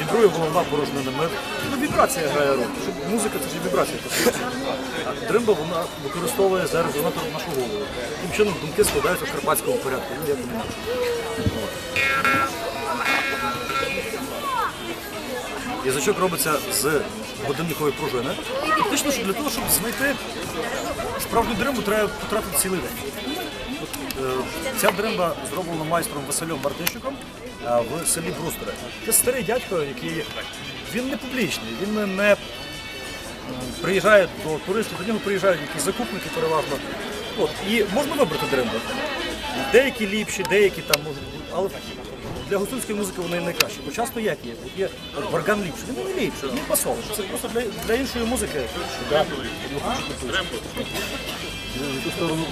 Вібрує головна порожнина. Ми, ну, вібрація грає роль. Музика це ж вібрація. по суті. Дримба вона використовує за резонатор нашу голову. Таким чином думки складаються в карпатському порядку. Ну, як вони. Язичок робиться з годинникової пружини. Фактично, що для того, щоб знайти справжню дримбу, треба потратити цілий день. Е, Ця дримба зроблена майстром Василем Мартищуком в селі Брустери. Це старий дядько, який він не публічний, він не- приїжджає до туристів, до нього приїжджають якісь закупники переважно. От, і можна вибрати дримби. Деякі ліпші, деякі там можуть бути, але для гуцульської музики вони найкращі. Бо часто як є? От є барган ліпший, він не ліпший, він пасовий. Це просто для, для іншої музики. Да.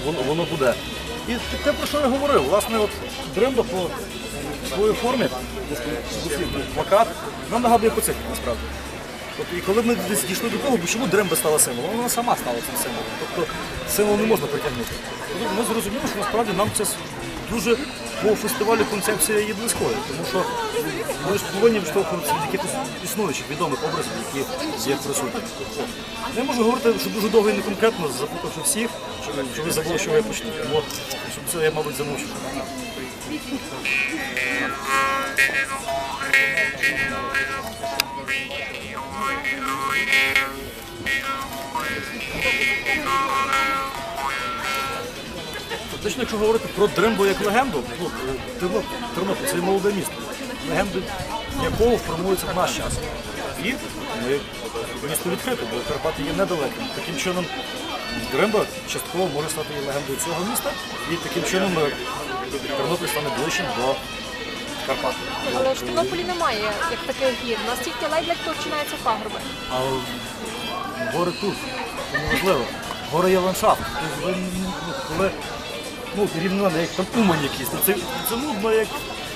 Воно, воно буде. І те, про що я говорив, власне, от дремба по своїй формі, плакат, нам нагадує поцик насправді. Тобто, і коли ми десь дійшли до того, чому дремба стала символом, вона сама стала цим символом. Тобто символ не можна притягнути. Тобто Ми зрозуміли, що насправді нам це дуже по фестивалю концепція є близькою, тому що ми ж повинні відштовхуватися від якихось існуючих відомих образів, які є присутні. Я можу говорити, що дуже довго і не конкретно, запитавши всіх, щоб ви забули, що я почну. Щоб це я, мабуть, замовчу. Фактично, якщо говорити про Дримбо як легенду, ну, Тернопіль, це молоде місто, легенди якого формуються в наш час. І ми місто відкрите, бо Карпати є недалеким. Таким чином Дримба частково може стати і легендою цього міста, і таким чином е, Тернопіль стане ближчим до Карпат. Але в Тернополі немає як таких гір. У нас тільки ледь починаються пагорби. А гори тут, це неважливо. Гори є ландшафт. Тобто ну, коли ну, рівнина, як там умань якийсь, це, це нудно, як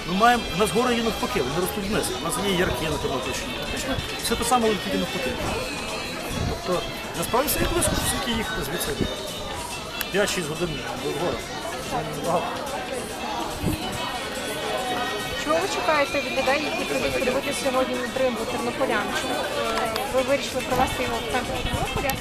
ми маємо, у нас гори є навпаки, вони ростуть вниз. У нас є ярки на Тернопільщині. Фактично, все те саме, але тільки навпаки. Тобто, насправді є близько, скільки їхати звідси. 5-6 годин до гори. Це багато. Чого ви чекаєте від людей, які прийдуть подивитися сьогодні на дримбу тернополян? Чому е, ви вирішили провести його в центрі Тернополя?